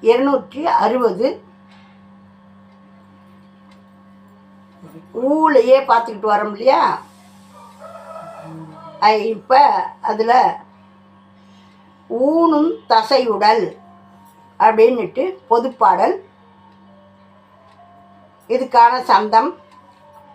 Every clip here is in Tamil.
இருநூற்றி அறுபது. ஊழையே பார்த்துக்கிட்டு வரோம் இல்லையா? இப்போ அதில் ஊனும் தசையுடல் அப்படின்னுட்டு பொதுப்பாடல். இதுக்கான சந்தம்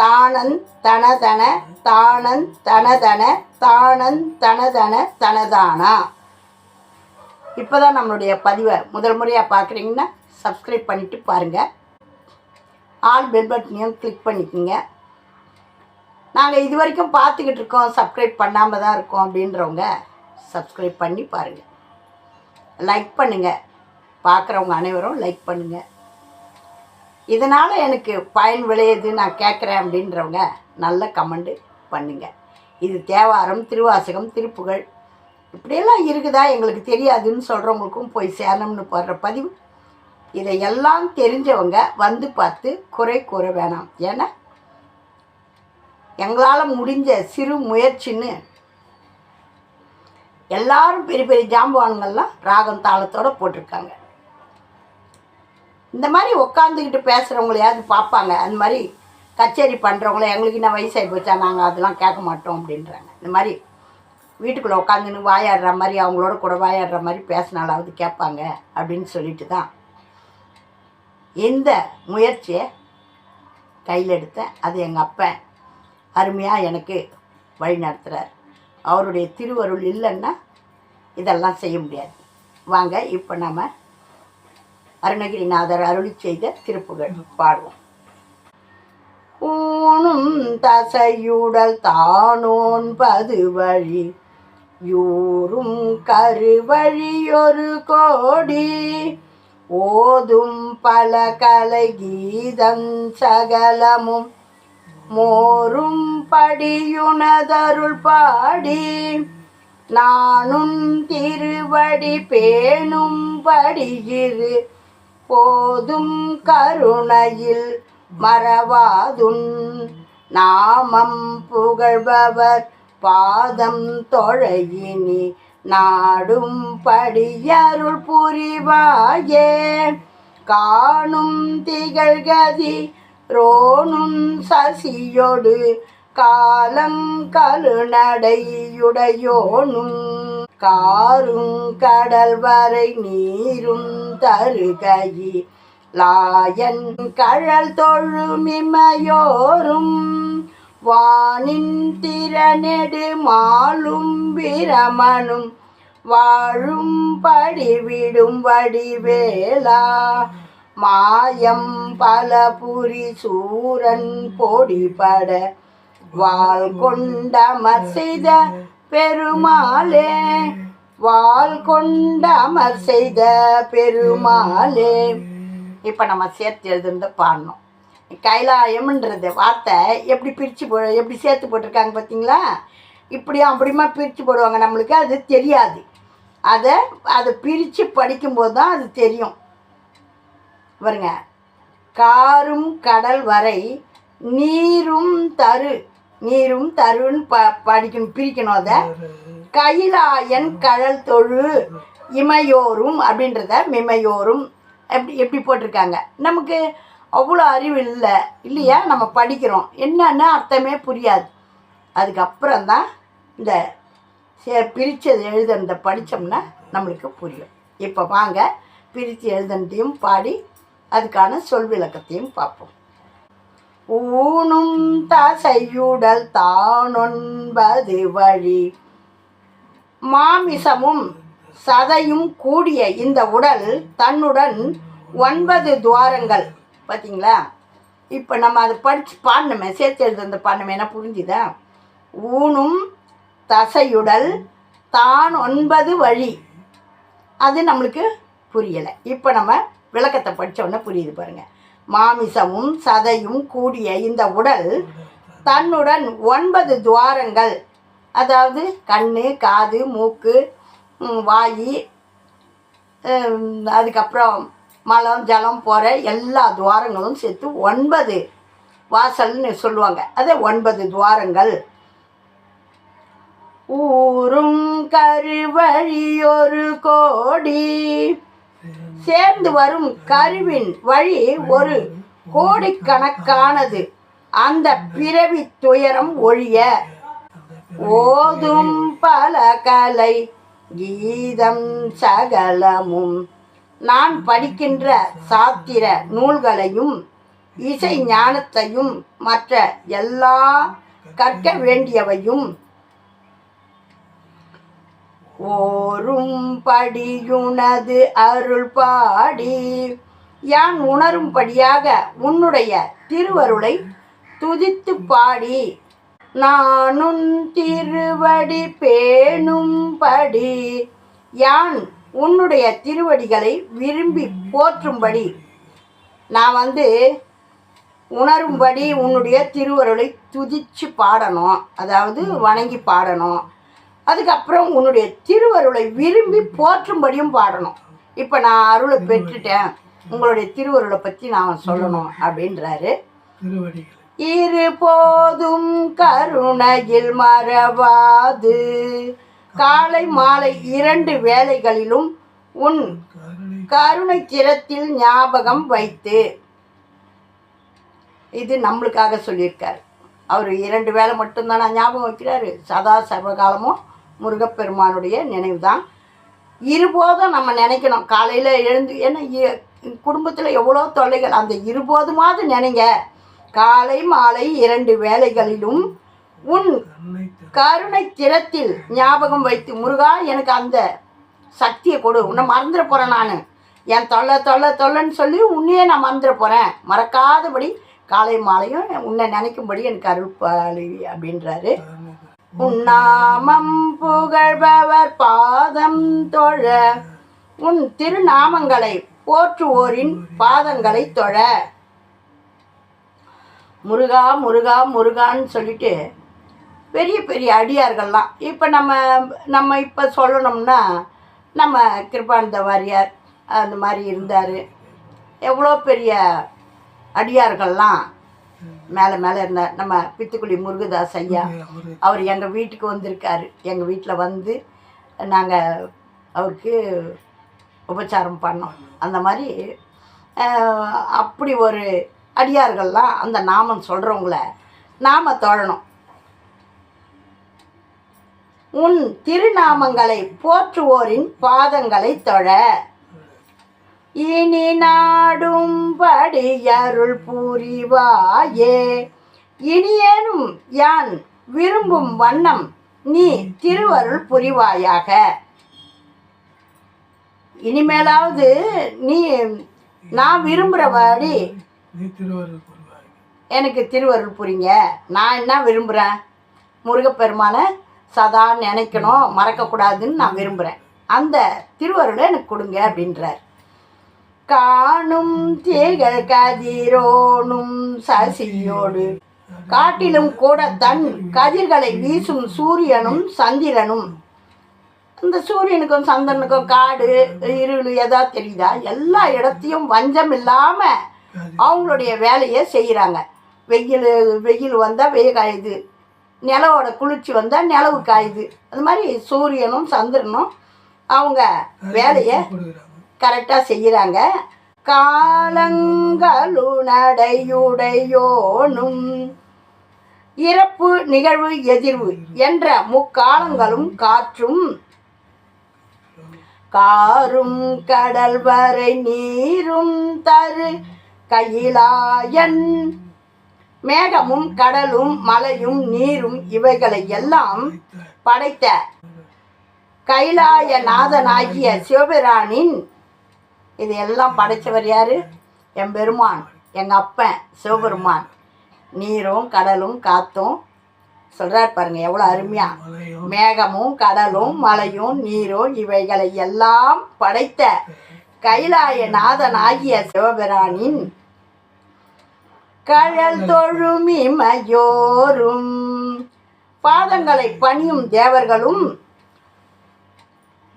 தானன் தனதன தானன் தனதன தானன் தனதன தனதானா? இப்போ தான் நம்மளுடைய பதிவை முதல் முறையாக பார்க்குறீங்கன்னா சப்ஸ்கிரைப் பண்ணிவிட்டு பாருங்கள் ஆல் பெல் பட்டனையும் கிளிக் பண்ணிக்கோங்க. நாங்கள் இது வரைக்கும் பார்த்துக்கிட்டு இருக்கோம் சப்ஸ்கிரைப் பண்ணாமல் தான் இருக்கோம் அப்படின்றவங்க சப்ஸ்கிரைப் பண்ணி பாருங்கள் லைக் பண்ணுங்கள் பார்க்குறவங்க அனைவரும் லைக் பண்ணுங்கள் இதனால் எனக்கு பயன் விளையுது நான் கேட்குறேன் அப்படின்றவங்க நல்ல கமெண்டு பண்ணுங்கள் இது தேவாரம் திருவாசகம் திருப்புகழ் இப்படியெல்லாம் இருக்குதா? எங்களுக்கு தெரியாதுன்னு சொல்கிறவங்களுக்கும் போய் சேரணும்னு போடுற பதிவு. இதையெல்லாம் தெரிஞ்சவங்க வந்து பார்த்து குறை கூற வேணாம். ஏன்னா எங்களால் முடிஞ்ச சிறு முயற்சின்னு எல்லாரும் பெரிய பெரிய ஜாம்பவான்கள்லாம் ராகம் தாளத்தோடு போட்டிருக்காங்க. இந்த மாதிரி உட்காந்துக்கிட்டு பேசுகிறவங்களையாவது பார்ப்பாங்க. அந்த மாதிரி கச்சேரி பண்ணுறவங்கள எங்களுக்கு இன்னும் வயசாகி போச்சா? நாங்கள் அதெல்லாம் கேட்க மாட்டோம் அப்படின்றாங்க. இந்த மாதிரி வீட்டுக்குள்ளே உட்காந்துன்னு வாயாடுற மாதிரி அவங்களோட கூட வாயாடுற மாதிரி பேசினாலாவது கேட்பாங்க அப்படின்னு சொல்லிட்டு தான் இந்த முயற்சியை கையில் எடுத்தேன் அது எங்கள் அப்பன் அருமையாக எனக்கு வழி நடத்துகிறார் அவருடைய திருவருள் இல்லைன்னா இதெல்லாம் செய்ய முடியாது. வாங்க இப்போ நம்ம அருணகிரிநாதர் அருளி செய்த திருப்புகள் பாடுவோம். ஊனும் தசையுடல் தானோன்பது வழி யூரும் கருவழியொரு கோடி ஓதும் பல கலை கீதம் சகலமும் மோரும் படியுனதருள் பாடி. நானும் திருவடி பேணும் படியிரு போதும் கருணையில் மறவாதுன் நாமம் புகழ்பவர் பாதம் தொழையினி நாடும் படியருள் புரிவாயே. காணும் திகழ்கதி ரோணும் சசியொடு காலங்கழுநடையுடையோனும் காரும் கடல் வரை நீரும் தருகையி லாயன் கழல் தொழுமிமையோரும் வானின் திறனெடு மாலும் பிரமனும் வாழும் படிவிடும் வடிவேலா. மாயம் பல புரி சூரன் பொடிபட வாள் கொண்டமர் செய்த பெருமாளே. வாள் கொண்டமர் செய்த பெருமாளே. இப்போ நம்ம சேர்த்து எழுதுனது பாடணும். கைலாயம்ன்றது வார்த்தை எப்படி பிரித்து போ எப்படி சேர்த்து போட்டிருக்காங்க பார்த்தீங்களா? இப்படியும் அப்படியுமா பிரித்து போடுவாங்க நம்மளுக்கு அது தெரியாது. அதை அதை பிரித்து படிக்கும்போது தான் அது தெரியும். பாருங்க. காரும் கடல் வரை நீரும் தரு. நீரும் தருன்னு ப படிக்கணும் பிரிக்கணும் அதை. கைலாயன் கடல் தொழு இமையோரும் அப்படின்றத மிமையோரும் எப்படி எப்படி போட்டிருக்காங்க? நமக்கு அவ்வளோ அறிவு இல்லை. இல்லையா? நம்ம படிக்கிறோம். என்னன்னு அர்த்தமே புரியாது. அதுக்கப்புறம் தான் இந்த சே பிரித்தது எழுதுனத படித்தோம்னா நம்மளுக்கு புரியும். இப்போ வாங்க பிரித்து எழுதுனதையும் பாடி அதுக்கான சொல் விளக்கத்தையும் பார்ப்போம். ஊனும் தசையுடல் தானொன்பது வழி. மாமிசமும் சதையும் கூடிய இந்த உடல் தன்னுடன் ஒன்பது துவாரங்கள் பார்த்தீங்களா இப்போ நம்ம அதை படித்து பாடணுமே சேர்த்து எழுதுந்த பாடணுமே என்ன புரிஞ்சுதா? ஊனும் தசையுடல் தான் ஒன்பது வழி. அது நம்மளுக்கு புரியலை. இப்போ நம்ம விளக்கத்தை படித்தோடனே புரியுது பாருங்கள் மாமிசமும் சதையும் கூடிய இந்த உடல் தன்னுடன் ஒன்பது துவாரங்கள். அதாவது கண் காது மூக்கு வாய் அதுக்கப்புறம் மலம் ஜலம் போகிற எல்லா துவாரங்களும் சேர்த்து ஒன்பது வாசல்னு சொல்லுவாங்க. அதே ஒன்பது துவாரங்கள். ஊரும் கருவழியொரு கோடி. சேர்ந்து வரும் கருவின் வழி ஒரு கோடிக்கணக்கானது. அந்த பிறவி துயரம் ஒழிய ஓதும் பல கலை கீதம் சகலமும் நான் படிக்கின்ற சாத்திர நூல்களையும் இசை ஞானத்தையும் மற்ற எல்லா கற்க வேண்டியவையும் ஓரும் படியுனது அருள் பாடி யான் உணரும்படியாக உன்னுடைய திருவருளை துதித்து பாடி. நானும் திருவடி பேணும்படி யான் உன்னுடைய திருவடிகளை விரும்பி போற்றும்படி. நான் வந்து உணரும்படி உன்னுடைய திருவருளை துதிச்சு பாடணும். அதாவது வணங்கி பாடணும். அதுக்கப்புறம் உன்னுடைய திருவருளை விரும்பி போற்றும்படியும் பாடணும். இப்போ நான் அருளை பெற்றுட்டேன். உங்களுடைய திருவருளை பற்றி நான் சொல்லணும் அப்படின்றாரு. இரு போதும் கருணையில் மறவாது. காலை மாலை இரண்டு வேளைகளிலும் உன் கருணை சிரத்தில் ஞாபகம் வைத்து. இது நம்மளுக்காக சொல்லியிருக்காரு. அவர் இரண்டு வேளை மட்டும்தானே ஞாபகம் வைக்கிறாரு. சதா சர்வகாலமும் முருகப்பெருமானுடைய நினைவு தான் இருபோதும் நம்ம நினைக்கணும். காலையில் எழுந்து ஏன்னா குடும்பத்தில் எவ்வளோ தொல்லைகள். அந்த இருபோதுமாவது நினைங்க. காலை மாலை இரண்டு வேளைகளிலும் உன் கருணை திறத்தில் ஞாபகம் வைத்து முருகா எனக்கு அந்த சக்தியை கொடு. உன்னை மறந்துட போகிறேன் நான். என் தொல்லை தொல்லை தொல்லைன்னு சொல்லி உன்னையே நான் மறந்துட போகிறேன் மறக்காதபடி காலை மாலையும் உன்னை நினைக்கும்படி எனக்கு அருள்பாளி அப்படின்றாரு. உன்னாமம் புகழ்பவர் பாதம் தொழ. உன் திருநாமங்களை போற்றுவோரின் பாதங்களை தொழ. முருகா முருகா முருகான்னு சொல்லிட்டு பெரிய பெரிய அடியார்கள்லாம். இப்போ நம்ம நம்ம இப்போ சொல்லணும்னா நம்ம கிருபானந்த வாரியார் அந்த மாதிரி இருந்தார். எவ்வளோ பெரிய அடியார்கள்லாம் மேலே மேலே இருந்தார். நம்ம பித்துக்குழி முருகதாஸ் ஐயா. அவரு. எங்கள் வீட்டுக்கு வந்திருக்காரு. எங்கள் வீட்டில் வந்து நாங்கள் அவருக்கு உபச்சாரம் பண்ணோம். அந்த மாதிரி அப்படி ஒரு அடியார்கள்லாம் அந்த நாமம் சொல்கிறவங்கள நாம் தொழணும். உன் திருநாமங்களை போற்றுவோரின் பாதங்களை தொழ. இனி நாடும்படி அருள் புரிவாயே. இனியேனும் யான் விரும்பும் வண்ணம் நீ திருவருள் புரிவாயாக. இனிமேலாவது நீ நான் விரும்புகிறபடி எனக்கு திருவருள் புரிங்க. நான் என்ன விரும்புகிறேன் முருகப்பெருமானை சதா நினைக்கணும் மறக்கக்கூடாதுன்னு நான் விரும்புகிறேன் அந்த திருவருளை எனக்கு கொடுங்க அப்படின்றார். காணும் தீகள் கதிரோனும் சசியோடு காட்டிலும் கூட தன் கதிர்களை வீசும் சூரியனும் சந்திரனும். இந்த சூரியனுக்கும் சந்திரனுக்கும் காடு இருள் எதா தெரியுதா? எல்லா இடத்தையும் வஞ்சம் இல்லாமல் அவங்களுடைய வேலையை செய்கிறாங்க வெயில் வெயில் வந்தால் வெயில் காயுது நிலவோட குளிர்ச்சி வந்தால் நிலவு காயுது. அது மாதிரி சூரியனும் சந்திரனும் அவங்க வேலையை கரெக்டாக செய்கிறாங்க காலங்களுநடையுடையோனும் இறப்பு நிகழ்வு எதிர்வு என்ற முக்காலங்களும் காற்றும் காரும் கடல் வரை நீரும் தரு கையிலாயன் மேகமும் கடலும் மலையும் நீரும் இவைகளை எல்லாம் படைத்த கைலாயநாதனாகிய சிவபிரானின் இது எல்லாம் படைச்சவர் யாரு? என் பெருமான் எங்கள் அப்பன் சிவபெருமான். நீரும் கடலும் காத்தும் சொல்கிறார் பாருங்க எவ்வளோ அருமையா. மேகமும் கடலும் மலையும் நீரும் இவைகளை எல்லாம் படைத்த கைலாய நாதனாகிய சிவபிரானின் கழல் தொழும் இமையோரும் பாதங்களை பணியும் தேவர்களும்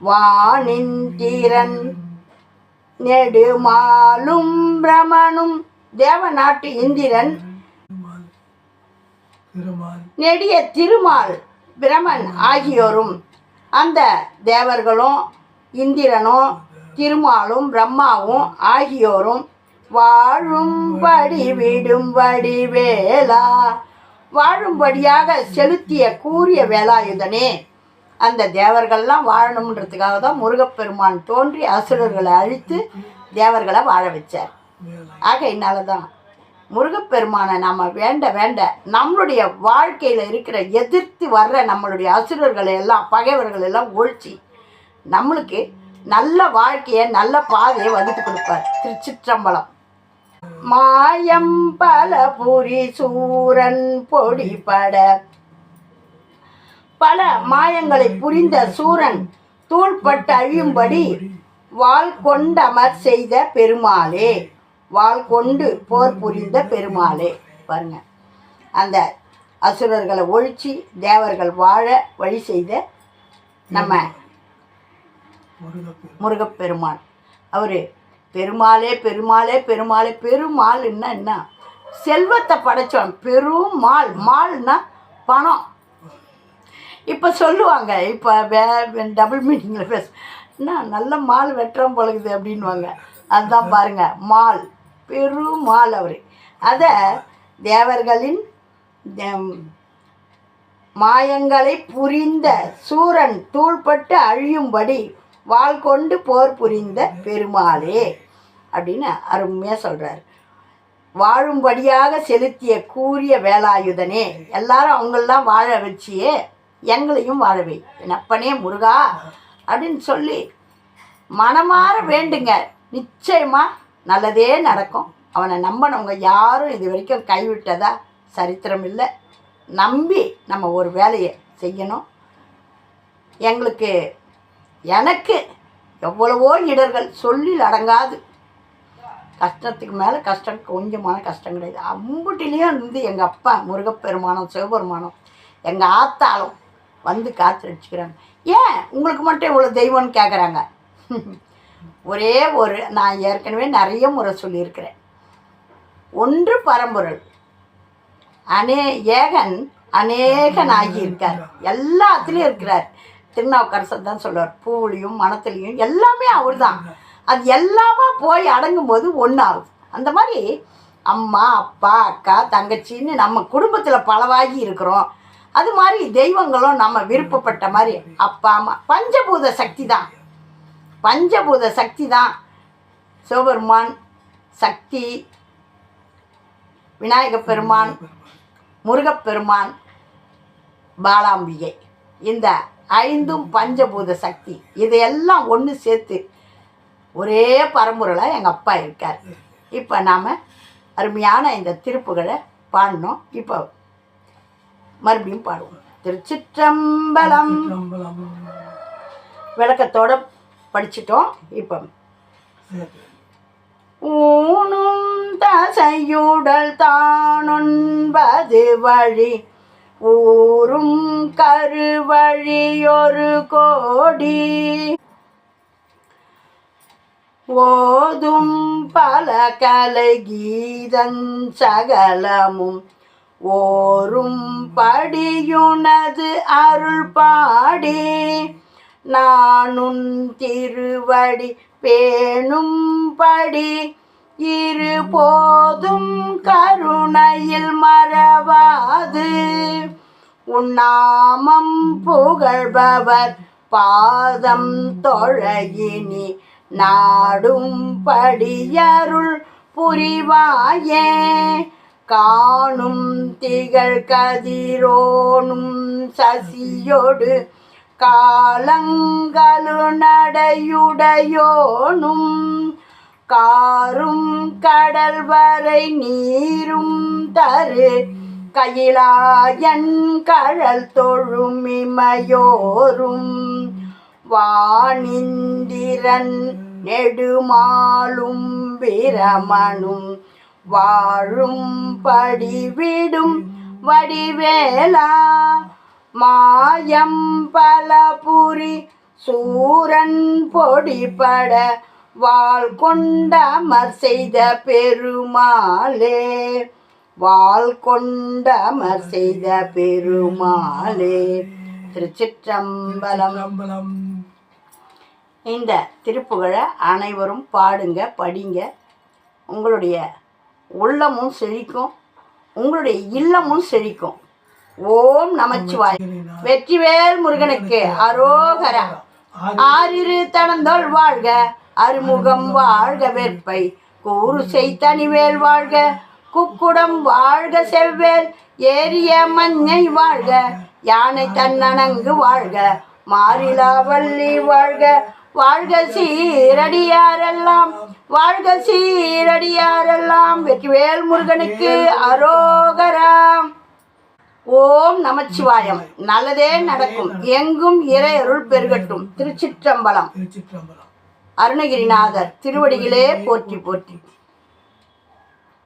வானின் நெடுமாலும் பிரமனும் தேவநாட்டு இந்திரன். நெடிய திருமால் பிரமன் ஆகியோரும் அந்த தேவர்களும் இந்திரனும் திருமாலும் பிரம்மாவும் ஆகியோரும் வாழும்படி விடும்படி வேளா வாழும்படியாக செலுத்திய கூறிய வேலாயுதனே அந்த தேவர்கள்லாம் வாழணுன்றதுக்காக தான் முருகப்பெருமான் தோன்றி அசுரர்களை அழித்து தேவர்களை வாழ வச்சார். ஆக என்னால் தான் முருகப்பெருமானை நம்ம வேண்ட வேண்ட நம்மளுடைய வாழ்க்கையில் இருக்கிற எதிர்த்து வர்ற நம்மளுடைய அசுரர்களை எல்லாம் பகைவர்களை எல்லாம் ஒழிச்சு நம்மளுக்கு நல்ல வாழ்க்கையை நல்ல பாதையை வகுத்து கொடுப்பார். திருச்சிற்றம்பலம். மாயம் பல புரி சூரன் பொடிபட. பல மாயங்களை புரிந்த சூரன் தூள்பட்டு அழியும்படி வாள் கொண்டமர் செய்த பெருமாளே. வாள் கொண்டு போர் புரிந்த பெருமாளே. பாருங்க. அந்த அசுரர்களை ஒழிச்சு தேவர்கள் வாழ வழி செய்த நம்ம முருகப்பெருமான். முருகப்பெருமான். அவர் பெருமாளே பெருமாளே பெருமாளே பெருமாள்னா என்ன? செல்வத்தை படைச்சோம் பெருமாள். மால்னா பணம். இப்போ சொல்லுவாங்க இப்போ வே டபுள் மீனிங்கில் பேச என்ன நல்ல மால் வெட்டுறோம் பழகுது அப்படின்வாங்க அதுதான் பாருங்க மால். பெருமாள் அவர். அதை தேவர்களின் மாயங்களை புரிந்த சூரன் தூள்பட்டு அழியும்படி வாள் கொண்டு போர் புரிந்த பெருமாளே அப்படின்னு அருமையாக சொல்கிறார் வாழும்படியாக செலுத்திய கூறிய வேலாயுதனே எல்லாரும் அவங்களெலாம் வாழ வச்சியே எங்களையும் வாழவை என் அப்பனே முருகா அப்படின்னு சொல்லி மனமாற வேண்டுங்க. நிச்சயமாக நல்லதே நடக்கும். அவனை நம்பினவங்க யாரும் இது வரைக்கும் கைவிட்டதா சரித்திரம் இல்லை. நம்பி நம்ம ஒரு வேலையை செய்யணும். எங்களுக்கு எனக்கு எவ்வளவோ இடர்கள் சொல்லில் அடங்காது. கஷ்டத்துக்கு மேலே கஷ்டம் கொஞ்சமான கஷ்டம் கிடையாது. அம்புட்டிலையும் இருந்து எங்கள் அப்பா முருகப்பெருமானம் சிவபெருமானம் எங்கள் ஆத்தாலும் வந்து காத்து ஏன்? உங்களுக்கு மட்டும் இவ்வளோ தெய்வம்னு கேட்குறாங்க ஒரே ஒரு நான் ஏற்கனவே நிறைய முறை சொல்லியிருக்கிறேன். ஒன்று பரம்பொருள். அநே ஏகன் அநேகனாகி இருக்கார் எல்லாத்துலேயும் இருக்கிறார். திருநாவுக்கரசர் தான் சொல்லுவார். பூவிலையும் மனத்துலேயும் எல்லாமே அவர் தான் அது எல்லாமா போய் அடங்கும் போது ஒன்றாகுது அந்த மாதிரி அம்மா அப்பா அக்கா தங்கச்சின்னு நம்ம குடும்பத்தில் பலவாகி இருக்கிறோம். அது மாதிரி தெய்வங்களும் நம்ம விருப்பப்பட்ட மாதிரி அப்பா அம்மா பஞ்சபூத சக்தி தான் பஞ்சபூத சக்தி தான் சிவபெருமான் சக்தி விநாயகப் பெருமான் முருகப்பெருமான் பாலாம்பிகை. இந்த ஐந்தும் பஞ்சபூத சக்தி. இதையெல்லாம் ஒன்று சேர்த்து ஒரே பரம்பொருளாக எங்கள் அப்பா இருக்கார். இப்போ நாம் அருமையான இந்த திருப்புகளை பாடினோம் இப்போ மறுபடியும் பாடுவோம். திருச்சிற்றம்பலம். விளக்கத்தோட படிச்சிட்டோம். இப்போ ஊனும் தசையுடல் தானொன்பது வழி ஊரும் கருவழியொரு கோடி. ஓதும் பல கலை கீதன் சகலமும் ஓரும் படியுனது அருள் பாடி. நானும் திருவடி பேணும் படி போதும் கருணையில் மறவாது. உன்னாமம் புகழ்பவர் பாதம் தொழகினி நாடும் படியருள் புரிவாயே. காணும் திகழ் கதிரோனும் சசியோடு காலங்களு நடையுடையோனும். காரும் கடல் வரை நீரும் தரு. கையிலாயன் கழல் தொழும் இமையோரும். வானிந்திரன் நெடுமாலும் பிரமனும். வாழும் படிவிடும் வடிவேலா. மாயம் பலபுரி சூரன் பொடிபட வாள் கொண்டமர் செய்த பெருமாளே வாள் கொண்டமர் செய்த பெருமாளே. திருச்சிற்றம்பலம். இந்த திருப்புகழை அனைவரும் பாடுங்க படிங்க. உங்களுடைய உள்ளமும் செழிக்கும் உங்களுடைய இல்லமும் செழிக்கும். ஓம் நமச்சிவாய். வெற்றிவேல் முருகனுக்கு அரோகரா. ஆறிரு தனந்தோள் வாழ்க. அருமுகம் வாழ்க வேற்பை. கூறு செய்தனிவேல் வாழ்க. குக்குடம் வாழ்க செவ்வேல். ஏரிய மஞ்சை வாழ்க. யானை தன்னணங்கு வாழ்க. மாறிலா வள்ளி வாழ்க. வாழ்க சீரடியாரெல்லாம். வாழ்க சீரடியாரெல்லாம். வெற்றிவேல் முருகனுக்கு அரோகராம். ஓம் நமச்சிவாயம். நல்லதே நடக்கும். எங்கும் இறை அருள் பெருகட்டும். திருச்சிற்றம்பலம். திருச்சிற்றம்பலம். அருணகிரிநாதர் திருவடிகளே போற்றி போற்றி.